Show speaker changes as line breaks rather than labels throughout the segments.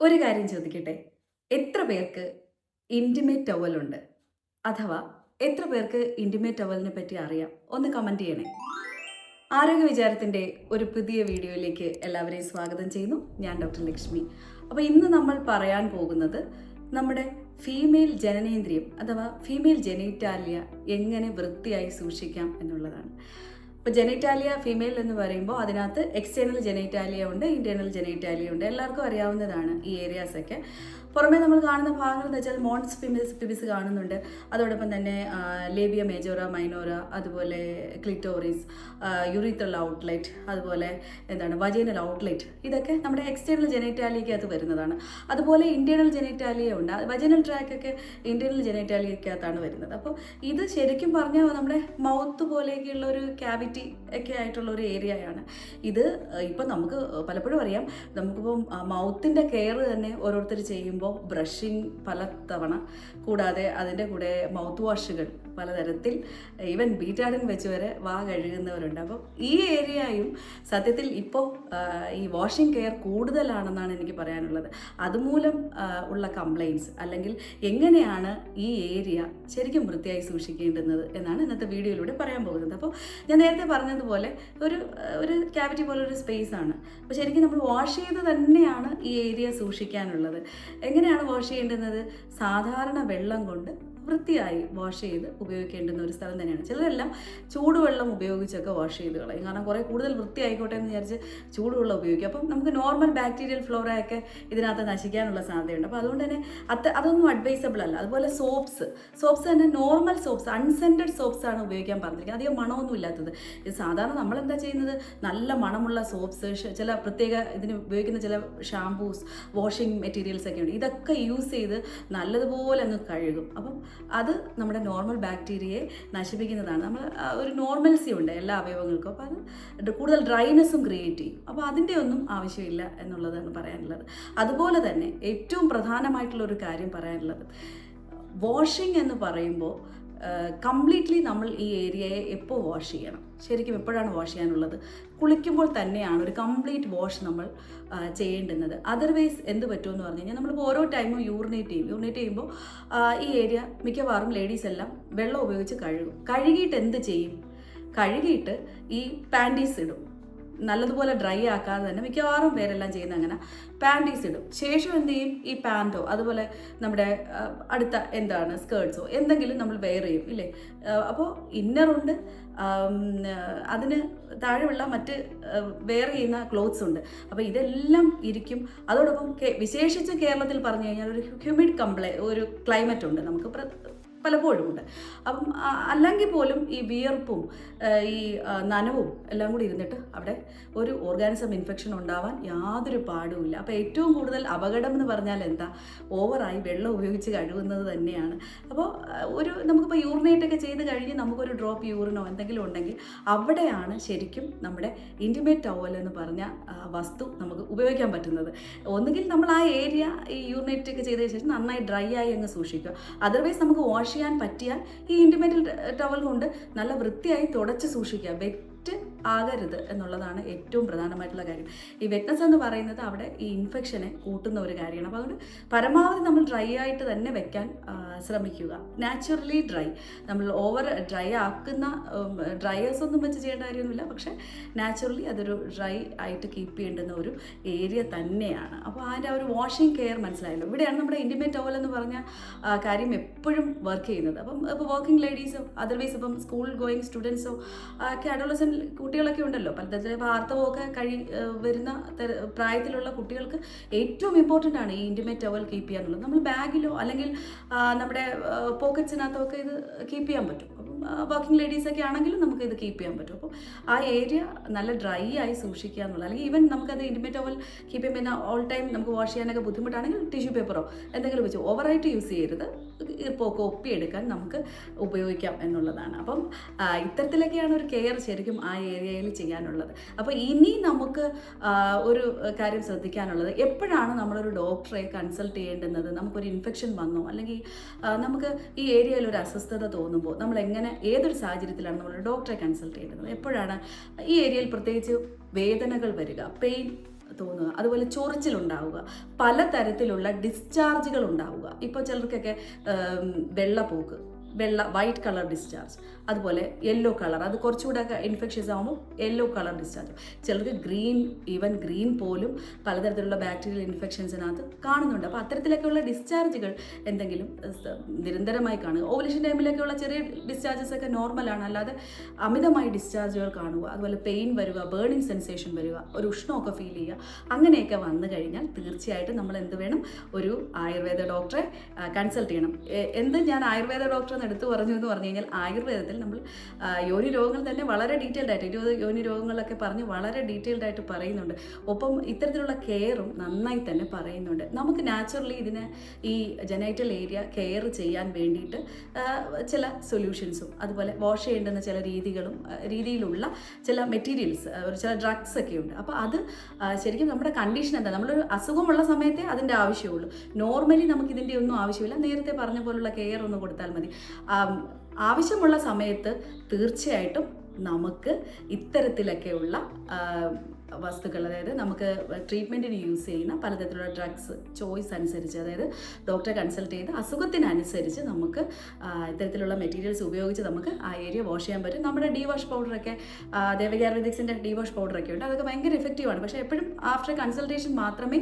ഒരു കാര്യം ചോദിക്കട്ടെ? എത്ര പേർക്ക് ഇന്റിമേറ്റ് ടവലുണ്ട് അഥവാ എത്ര പേർക്ക് ഇന്റിമേറ്റ് ടവലിനെ പറ്റി അറിയാം? ഒന്ന് കമന്റ് ചെയ്യണേ. ആരോഗ്യ വിചാരത്തിന്റെ ഒരു പുതിയ വീഡിയോയിലേക്ക് എല്ലാവരെയും സ്വാഗതം ചെയ്യുന്നു. ഞാൻ ഡോക്ടർ ലക്ഷ്മി. അപ്പോൾ ഇന്ന് നമ്മൾ പറയാൻ പോകുന്നത് നമ്മുടെ ഫീമെയിൽ ജനനേന്ദ്രിയം അഥവാ ഫീമെയിൽ ജനൈറ്റാലിയ എങ്ങനെ വൃത്തിയായി സൂക്ഷിക്കാം എന്നുള്ളതാണ്. ഇപ്പോൾ ജെനൈറ്റാലിയ ഫീമെയിൽ എന്ന് പറയുമ്പോൾ അതിനകത്ത് എക്സ്റ്റേണൽ ജെനൈറ്റാലിയ ഉണ്ട് ഇന്റേണൽ ജെനൈറ്റാലിയ ഉണ്ട്. എല്ലാവർക്കും അറിയാവുന്നതാണ് ഈ ഏരിയാസ് ഒക്കെ. പുറമേ നമ്മൾ കാണുന്ന ഭാഗങ്ങൾ എന്ന് വെച്ചാൽ മോൺസ് പിമിസ് പിബിസ് കാണുന്നുണ്ട്. അതോടൊപ്പം തന്നെ ലേബിയ മേജോറ മൈനോറ അതുപോലെ ക്ലിറ്റോറീസ് യുറീത്രൽ ഔട്ട്ലെറ്റ് അതുപോലെ എന്താണ് വജൈനൽ ഔട്ട്ലെറ്റ് ഇതൊക്കെ നമ്മുടെ എക്സ്റ്റേണൽ ജനൈറ്റാലിയക്കകത്ത് വരുന്നതാണ്. അതുപോലെ ഇന്റേണൽ ജെനറ്റാലിയ ഉണ്ട്. വജൈനൽ ട്രാക്കൊക്കെ ഇന്റേണൽ ജനൈറ്റാലിയക്കകത്താണ് വരുന്നത്. അപ്പോൾ ഇത് ശരിക്കും പറഞ്ഞാൽ നമ്മുടെ മൗത്ത് പോലെയൊക്കെയുള്ള ഒരു ക്യാവിറ്റി ഒക്കെ ആയിട്ടുള്ള ഒരു ഏരിയയാണ് ഇത് ഇപ്പം നമുക്ക് പലപ്പോഴും അറിയാം. നമുക്കിപ്പം മൗത്തിന്റെ കെയർ തന്നെ ഓരോരുത്തർ ചെയ്യുമ്പോൾ ബ്രഷിങ് പല തവണ കൂടാതെ അതിന്റെ കൂടെ മൗത്ത് വാഷുകൾ പലതരത്തിൽ ഈവൻ ബീറ്റാഡിൻ വെച്ച് വരെ വാ കഴുകുന്നവരുണ്ട്. അപ്പം ഈ ഏരിയയും സത്യത്തിൽ ഇപ്പോൾ ഈ വാഷിംഗ് കെയർ കൂടുതലാണെന്നാണ് എനിക്ക് പറയാനുള്ളത്. അതുമൂലം ഉള്ള കംപ്ലയിൻസ് അല്ലെങ്കിൽ എങ്ങനെയാണ് ഈ ഏരിയ ശരിക്കും വൃത്തിയായി സൂക്ഷിക്കേണ്ടുന്നത് എന്നാണ് ഇന്നത്തെ വീഡിയോയിലൂടെ പറയാൻ പോകുന്നത്. അപ്പോൾ ഞാൻ നേരത്തെ പറഞ്ഞതുപോലെ ഒരു ഒരു ക്യാവിറ്റി പോലെ ഒരു സ്പേസ് ആണ്. അപ്പോൾ ശരിക്കും നമ്മൾ വാഷ് ചെയ്ത് തന്നെയാണ് ഈ ഏരിയ സൂക്ഷിക്കാനുള്ളത്. എങ്ങനെയാണ് വാഷ് ചെയ്യേണ്ടുന്നത്? സാധാരണ വെള്ളം കൊണ്ട് വൃത്തിയായി വാഷ് ചെയ്ത് ഉപയോഗിക്കേണ്ടുന്ന ഒരു സ്ഥലം തന്നെയാണ്. ചിലരെല്ലാം ചൂടുവെള്ളം ഉപയോഗിച്ചൊക്കെ വാഷ് ചെയ്ത് കളയും. കാരണം കുറേ കൂടുതൽ വൃത്തിയായിക്കോട്ടെ എന്ന് വിചാരിച്ച് ചൂടുവെള്ളം ഉപയോഗിക്കും. അപ്പം നമുക്ക് നോർമൽ ബാക്ടീരിയൽ ഫ്ലോറയൊക്കെ ഇതിനകത്ത് നശിക്കാനുള്ള സാധ്യതയുണ്ട്. അപ്പോൾ അതുകൊണ്ട് തന്നെ അത് അതൊന്നും അഡ്വൈസബിൾ അല്ല. അതുപോലെ സോപ്സ് സോപ്സ് തന്നെ നോർമൽ സോപ്സ് അൺസെന്റഡ് സോപ്സ് ആണ് ഉപയോഗിക്കാൻ പറഞ്ഞിരിക്കുന്നത്. അധികം മണമൊന്നും ഇല്ലാത്തത്. സാധാരണ നമ്മൾ എന്താ ചെയ്യുന്നത്? നല്ല മണമുള്ള സോപ്സ് ചില പ്രത്യേക ഇതിന് ഉപയോഗിക്കുന്ന ചില ഷാംപൂസ് വാഷിംഗ് മെറ്റീരിയൽസ് ഒക്കെ ഉണ്ട്. ഇതൊക്കെ യൂസ് ചെയ്ത് നല്ലതുപോലെ അങ്ങ് കഴുകും. അപ്പം അത് നമ്മുടെ നോർമൽ ബാക്ടീരിയയെ നശിപ്പിക്കുന്നതാണ്. നമ്മൾ ഒരു നോർമൽസി ഉണ്ട് എല്ലാ അവയവങ്ങൾക്കും. അപ്പോൾ അത് കൂടുതൽ ഡ്രൈനെസ്സും ക്രിയേറ്റ് ചെയ്യും. അപ്പോൾ അതിന്റെ ഒന്നും ആവശ്യമില്ല എന്നുള്ളതാണ് പറയാനുള്ളത്. അതുപോലെ തന്നെ ഏറ്റവും പ്രധാനമായിട്ടുള്ള ഒരു കാര്യം പറയാനുള്ളത്. വാഷിംഗ് എന്ന് പറയുമ്പോൾ കംപ്ലീറ്റ്ലി നമ്മൾ ഈ ഏരിയയെ എപ്പോൾ വാഷ് ചെയ്യണം? ശരിക്കും എപ്പോഴാണ് വാഷ് ചെയ്യാനുള്ളത്? കുളിക്കുമ്പോൾ തന്നെയാണ് ഒരു കംപ്ലീറ്റ് വാഷ് നമ്മൾ ചെയ്യേണ്ടുന്നത്. അതർവൈസ് എന്ത് പറ്റുമെന്ന് പറഞ്ഞു കഴിഞ്ഞാൽ നമ്മളിപ്പോൾ ഓരോ ടൈമും യൂറിനേറ്റ് ചെയ്യും. യൂറിനേറ്റ് ചെയ്യുമ്പോൾ ഈ ഏരിയ മിക്കവാറും ലേഡീസ് എല്ലാം വെള്ളം ഉപയോഗിച്ച് കഴുകും. കഴുകിയിട്ട് എന്ത് ചെയ്യും? കഴുകിയിട്ട് ഈ പാന്റീസ് ഇടും. നല്ലതുപോലെ ഡ്രൈ ആക്കാതെ തന്നെ മിക്കവാറും പേരെല്ലാം ചെയ്യുന്ന അങ്ങനെ പാന്റീസ് ഇടും. ശേഷം എന്ത് ചെയ്യും? ഈ പാന്റോ അതുപോലെ നമ്മുടെ അടുത്ത എന്താണ് സ്കേർട്ട്സോ എന്തെങ്കിലും നമ്മൾ വെയർ ചെയ്യും ഇല്ലേ? അപ്പോൾ ഇന്നറുണ്ട് അതിന് താഴെയുള്ള മറ്റ് വെയർ ചെയ്യുന്ന ക്ലോത്ത്സ് ഉണ്ട്. അപ്പോൾ ഇതെല്ലാം ഇരിക്കും. അതോടൊപ്പം വിശേഷിച്ച് കേരളത്തിൽ പറഞ്ഞു കഴിഞ്ഞാൽ ഒരു ഹ്യൂമിഡ് കംപ്ലൈ ഒരു ക്ലൈമറ്റ് ഉണ്ട്. നമുക്ക് പലപ്പോഴും ഉണ്ട്. അപ്പം അല്ലെങ്കിൽ പോലും ഈ വിയർപ്പും ഈ നനവും എല്ലാം കൂടി ഇരുന്നിട്ട് അവിടെ ഒരു ഓർഗാനിസം ഇൻഫെക്ഷൻ ഉണ്ടാവാൻ യാതൊരു പാടുമില്ല അപ്പോൾ ഏറ്റവും കൂടുതൽ അപകടം എന്ന് പറഞ്ഞാൽ എന്താ? ഓവറായി വെള്ളം ഉപയോഗിച്ച് കഴുകുന്നത് തന്നെയാണ്. അപ്പോൾ ഒരു നമുക്കിപ്പോൾ യൂറിനേറ്റൊക്കെ ചെയ്ത് കഴിഞ്ഞ് നമുക്കൊരു ഡ്രോപ്പ് യൂറിനോ എന്തെങ്കിലും ഉണ്ടെങ്കിൽ അവിടെയാണ് ശരിക്കും നമ്മുടെ ഇന്റിമേറ്റ് ടവൽ എന്ന് പറഞ്ഞ വസ്തു നമുക്ക് ഉപയോഗിക്കാൻ പറ്റുന്നത്. ഒന്നുകിൽ നമ്മൾ ആ ഏരിയ ഈ യൂറിനേറ്റൊക്കെ ചെയ്തതിന് ശേഷം നന്നായി ഡ്രൈ ആയി അങ്ങ് സൂക്ഷിക്കുക. അതർവൈസ് നമുക്ക് വാഷ് ചെയ്യാൻ പറ്റിയാൽ ഈ ഇന്റിമേറ്റ് ടവൽ കൊണ്ട് നല്ല വൃത്തിയായി തുടച്ച് സൂക്ഷിക്കുക. ആകരുത് എന്നുള്ളതാണ് ഏറ്റവും പ്രധാനമായിട്ടുള്ള കാര്യം. ഈ വെറ്റ്നസ് എന്ന് പറയുന്നത് അവിടെ ഈ ഇൻഫെക്ഷനെ കൂട്ടുന്ന ഒരു കാര്യമാണ്. അപ്പോൾ അതുകൊണ്ട് പരമാവധി നമ്മൾ ഡ്രൈ ആയിട്ട് തന്നെ വെക്കാൻ ശ്രമിക്കുക. നാച്ചുറലി ഡ്രൈ നമ്മൾ ഓവർ ഡ്രൈ ആക്കുന്ന ഡ്രൈയേഴ്സ് ഒന്നും വെച്ച് ചെയ്യേണ്ട കാര്യമൊന്നുമില്ല. പക്ഷേ നാച്ചുറലി അതൊരു ഡ്രൈ ആയിട്ട് കീപ്പ് ചെയ്യേണ്ടുന്ന ഒരു ഏരിയ തന്നെയാണ്. അപ്പോൾ അതിന്റെ ആ ഒരു വാഷിംഗ് കെയർ മനസ്സിലായല്ലോ. ഇവിടെയാണ് നമ്മുടെ ഇന്റിമേറ്റ് ടവൽ എന്ന് പറഞ്ഞ കാര്യം എപ്പോഴും വർക്ക് ചെയ്യുന്നത്. അപ്പം ഇപ്പോൾ വർക്കിംഗ് ലേഡീസോ അതർവൈസ് ഇപ്പം സ്കൂൾ ഗോയിങ് സ്റ്റുഡൻസോ ഒക്കെ അഡോളസൻ കുട്ടികളൊക്കെ ഉണ്ടല്ലോ. പലതരത്തിലെ വാർത്ത പോകാൻ കഴി വരുന്ന പ്രായത്തിലുള്ള കുട്ടികൾക്ക് ഏറ്റവും ഇമ്പോർട്ടന്റ് ആണ് ഈ ഇന്റിമേറ്റ് ടവൽ കീപ്പ് ചെയ്യാന്നുള്ളത് നമ്മൾ ബാഗിലോ അല്ലെങ്കിൽ നമ്മുടെ പോക്കറ്റ്സിനകത്തോ ഒക്കെ ഇത് കീപ്പ് ചെയ്യാൻ പറ്റും. വർക്കിംഗ് ലേഡീസൊക്കെ ആണെങ്കിലും നമുക്ക് ഇത് കീപ്പ് ചെയ്യാൻ പറ്റും. അപ്പോൾ ആ ഏരിയ നല്ല ഡ്രൈ ആയി സൂക്ഷിക്കുക എന്നുള്ളത്. അല്ലെങ്കിൽ ഈവൻ നമുക്കത് ഇന്റിമേറ്റ് ടവൽ കീപ്പ് ചെയ്യുമ്പോൾ ഓൾ ടൈം നമുക്ക് വാഷ് ചെയ്യാനൊക്കെ ബുദ്ധിമുട്ടാണെങ്കിൽ ടിഷ്യൂ പേപ്പറോ എന്തെങ്കിലും വെച്ച് ഓവറായിട്ട് യൂസ് ചെയ്യരുത്. ഇപ്പോൾ എടുക്കാൻ നമുക്ക് ഉപയോഗിക്കാം എന്നുള്ളതാണ്. അപ്പം ഇത്തരത്തിലൊക്കെയാണ് ഒരു കെയർ ശരിക്കും ആ ഏരിയയിൽ ചെയ്യാനുള്ളത്. അപ്പോൾ ഇനി നമുക്ക് ഒരു കാര്യം ശ്രദ്ധിക്കാനുള്ളത്. എപ്പോഴാണ് നമ്മളൊരു ഡോക്ടറെ കൺസൾട്ട് ചെയ്യേണ്ടുന്നത്? നമുക്കൊരു ഇൻഫെക്ഷൻ വന്നോ? അല്ലെങ്കിൽ നമുക്ക് ഈ ഏരിയയിൽ ഒരു അസ്വസ്ഥത തോന്നുമ്പോൾ നമ്മൾ എങ്ങനെ ഏതൊരു സാഹചര്യത്തിലാണ് നമ്മൾ ഡോക്ടറെ കൺസൾട്ട് ചെയ്യേണ്ടത്? എപ്പോഴാണ് ഈ ഏരിയയിൽ പ്രത്യേകിച്ച് വേദനകൾ വരിക പെയിൻ തോന്നുക. അതുപോലെ ചൊറിച്ചിലുണ്ടാവുക. പലതരത്തിലുള്ള ഡിസ്ചാർജുകൾ ഉണ്ടാവുക. ഇപ്പോൾ ചിലർക്കൊക്കെ വെള്ളപ്പോക്ക്. വെള്ള വൈറ്റ് കളർ ഡിസ്ചാർജ് അതുപോലെ യെല്ലോ കളർ അത് കുറച്ചുകൂടെ ഇൻഫെക്ഷൻസ് ആകുമ്പോൾ യെല്ലോ കളർ ഡിസ്ചാർജ് ചിലർക്ക് ഗ്രീൻ ഈവൻ ഗ്രീൻ പോലും പലതരത്തിലുള്ള ബാക്ടീരിയൽ ഇൻഫെക്ഷൻസിനകത്ത് കാണുന്നുണ്ട്. അപ്പോൾ അത്തരത്തിലൊക്കെയുള്ള ഡിസ്ചാർജുകൾ എന്തെങ്കിലും നിരന്തരമായി കാണുക. ഓവലേഷൻ ടൈമിലൊക്കെയുള്ള ചെറിയ ഡിസ്ചാർജസ് ഒക്കെ നോർമലാണ് അല്ലാതെ അമിതമായി ഡിസ്ചാർജുകൾ കാണുക. അതുപോലെ പെയിൻ വരിക ബേണിംഗ് സെൻസേഷൻ വരിക ഒരു ഉഷ്ണമൊക്കെ ഫീൽ ചെയ്യുക അങ്ങനെയൊക്കെ വന്നു കഴിഞ്ഞാൽ തീർച്ചയായിട്ടും നമ്മൾ എന്ത് വേണം? ഒരു ആയുർവേദ ഡോക്ടറെ കൺസൾട്ട് ചെയ്യണം. എന്ത് ഞാൻ ആയുർവേദ ഡോക്ടർ എന്ന് എടുത്തു പറഞ്ഞു എന്ന് പറഞ്ഞു കഴിഞ്ഞാൽ ആയുർവേദത്തിൽ നമ്മൾ യോനി രോഗങ്ങൾ തന്നെ വളരെ ഡീറ്റെയിൽഡ് ആയിട്ട് ഇരുപത് യോനി രോഗങ്ങളൊക്കെ പറഞ്ഞ് വളരെ ഡീറ്റെയിൽഡ് ആയിട്ട് പറയുന്നുണ്ട്. ഒപ്പം ഇത്തരത്തിലുള്ള കെയറും നന്നായി തന്നെ പറയുന്നുണ്ട്. നമുക്ക് നാച്ചുറലി ഇതിനെ ഈ ജനൈറ്റൽ ഏരിയ കെയർ ചെയ്യാൻ വേണ്ടിയിട്ട് ചില സൊല്യൂഷൻസും അതുപോലെ വാഷ് ചെയ്യേണ്ടുന്ന ചില രീതികളും രീതിയിലുള്ള ചില മെറ്റീരിയൽസ് ചില ഡ്രഗ്സ് ഒക്കെ ഉണ്ട്. അപ്പോൾ അത് ശരിക്കും നമ്മുടെ കണ്ടീഷൻ എന്താ? നമ്മളൊരു അസുഖമുള്ള സമയത്തെ അതിന്റെ ആവശ്യമുള്ളൂ. നോർമലി നമുക്ക് ഇതിന്റെ ഒന്നും ആവശ്യമില്ല. നേരത്തെ പറഞ്ഞ പോലുള്ള കെയർ ഒന്ന് കൊടുത്താൽ മതി. ആവശ്യമുള്ള സമയത്ത് തീർച്ചയായിട്ടും നമുക്ക് ഇത്തരത്തിലൊക്കെയുള്ള വസ്തുക്കൾ. അതായത് നമുക്ക് ട്രീറ്റ്മെന്റിന് യൂസ് ചെയ്യുന്ന പലതരത്തിലുള്ള ഡ്രഗ്സ് ചോയ്സ് അനുസരിച്ച് അതായത് ഡോക്ടറെ കൺസൾട്ട് ചെയ്ത് അസുഖത്തിനനുസരിച്ച് നമുക്ക് ഇത്തരത്തിലുള്ള മെറ്റീരിയൽസ് ഉപയോഗിച്ച് നമുക്ക് ആ ഏരിയ വാഷ് ചെയ്യാൻ പറ്റും. നമ്മുടെ ഡി വാഷ് പൗഡറൊക്കെ ദേവകി ആയുർവേദിക്സിന്റെ ഡി വാഷ് പൗഡറൊക്കെ ഉണ്ട്. അതൊക്കെ ഭയങ്കര എഫക്റ്റീവാണ് പക്ഷേ എപ്പോഴും ആഫ്റ്റർ കൺസൾട്ടേഷൻ മാത്രമേ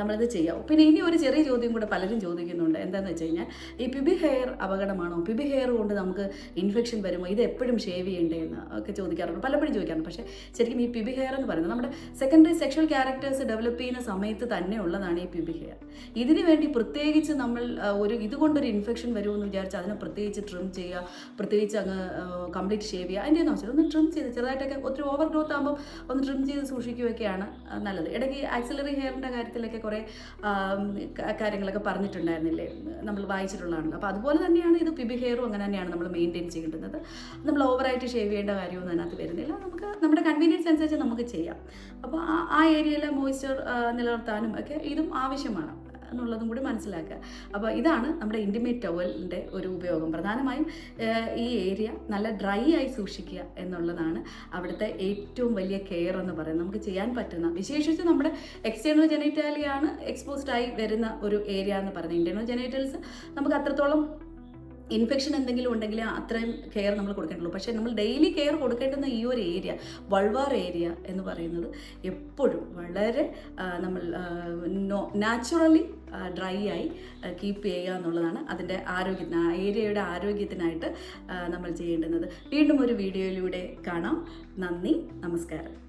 നമ്മളിത് ചെയ്യാവൂ. പിന്നെ ഇനി ഒരു ചെറിയ ചോദ്യം കൂടെ പലരും ചോദിക്കുന്നുണ്ട്. എന്താണെന്ന് വെച്ച് കഴിഞ്ഞാൽ ഈ പിബി ഹെയർ അപകടമാണോ? പിബി ഹെയർ കൊണ്ട് നമുക്ക് ഇൻഫെക്ഷൻ വരുമോ? ഇത് എപ്പോഴും ഷേവ് ചെയ്യേണ്ടതെന്ന് ഒക്കെ ചോദിക്കാറുണ്ട്. പലപ്പോഴും ചോദിക്കാറുണ്ട്. പക്ഷേ ശരിക്കും ഈ പിബി ഹെയർ എന്ന് പറയുന്നത് നമ്മുടെ സെക്കൻഡറി സെക്ഷൽ ക്യാരക്ടേഴ്സ് ഡെവലപ്പ് ചെയ്യുന്ന സമയത്ത് തന്നെ ഉള്ളതാണ് ഈ പ്യൂബിക് ഹെയർ ഇതിനു വേണ്ടി പ്രത്യേകിച്ച് നമ്മൾ ഒരു ഇതുകൊണ്ടൊരു ഇൻഫെക്ഷൻ വരുമെന്ന് വിചാരിച്ച് അതിനെ പ്രത്യേകിച്ച് ട്രിം ചെയ്യുക പ്രത്യേകിച്ച് അങ്ങ് കംപ്ലീറ്റ് ഷേവ് ചെയ്യുക അതിന്റെ ആവശ്യമില്ല. ഒന്ന് ട്രിം ചെയ്ത് ചെറുതായിട്ടൊക്കെ ഒത്തിരി ഓവർ ഗ്രോത്ത് ആകുമ്പോൾ ഒന്ന് ട്രിം ചെയ്ത് സൂക്ഷിക്കുകയൊക്കെയാണ് നല്ലത്. ഇടയ്ക്ക് ആക്സിലറി ഹെയറിന്റെ കാര്യത്തിലൊക്കെ കുറേ കാര്യങ്ങളൊക്കെ പറഞ്ഞിട്ടുണ്ടായിരുന്നില്ലേ? നമ്മൾ വായിച്ചിട്ടുള്ളതാണ്. അപ്പോൾ അതുപോലെ തന്നെയാണ് ഇത് പിബി ഹെയറും അങ്ങനെ തന്നെയാണ് നമ്മൾ മെയിന്റെയിൻ ചെയ്യേണ്ടുന്നത്. നമ്മൾ ഓവറായിട്ട് ഷേവ് ചെയ്യേണ്ട കാര്യമൊന്നും അതിനകത്ത് വരുന്നില്ല. നമുക്ക് നമ്മുടെ കൺവീനിയൻസ് അനുസരിച്ച് നമുക്ക് ചെയ്യാം. അപ്പോൾ ആ ആ ഏരിയയിലെ മോയ്സ്ചർ നിലനിർത്താനും ഒക്കെ ഇതും ആവശ്യമാണ് എന്നുള്ളതും കൂടി മനസ്സിലാക്കുക. അപ്പോൾ ഇതാണ് നമ്മുടെ ഇന്റിമേറ്റ് ടവലിന്റെ ഒരു ഉപയോഗം. പ്രധാനമായും ഈ ഏരിയ നല്ല ഡ്രൈ ആയി സൂക്ഷിക്കുക എന്നുള്ളതാണ് അവിടുത്തെ ഏറ്റവും വലിയ കെയർ എന്ന് പറയുന്നത്. നമുക്ക് ചെയ്യാൻ പറ്റുന്ന വിശേഷിച്ച് നമ്മുടെ എക്സ്റ്റേണൽ ജെനൈറ്റാലിയാണ് എക്സ്പോസ്ഡ് ആയി വരുന്ന ഒരു ഏരിയ എന്ന് പറയുന്നത്. ഇന്റേണൽ ജെനൈറ്റൽസ് നമുക്ക് അത്രത്തോളം ഇൻഫെക്ഷൻ എന്തെങ്കിലും ഉണ്ടെങ്കിൽ അത്രയും കെയർ നമ്മൾ കൊടുക്കേണ്ടുള്ളൂ പക്ഷേ നമ്മൾ ഡെയിലി കെയർ കൊടുക്കേണ്ടുന്ന ഈ ഒരു ഏരിയ വൾവാർ ഏരിയ എന്ന് പറയുന്നത് എപ്പോഴും വളരെ നമ്മൾ നാച്ചുറലി ഡ്രൈ ആയി കീപ്പ് ചെയ്യുക എന്നുള്ളതാണ് അതിന്റെ ആരോഗ്യത്തിന് ഏരിയയുടെ ആരോഗ്യത്തിനായിട്ട് നമ്മൾ ചെയ്യേണ്ടുന്നത്. വീണ്ടും ഒരു വീഡിയോയിലൂടെ കാണാം. നന്ദി നമസ്കാരം.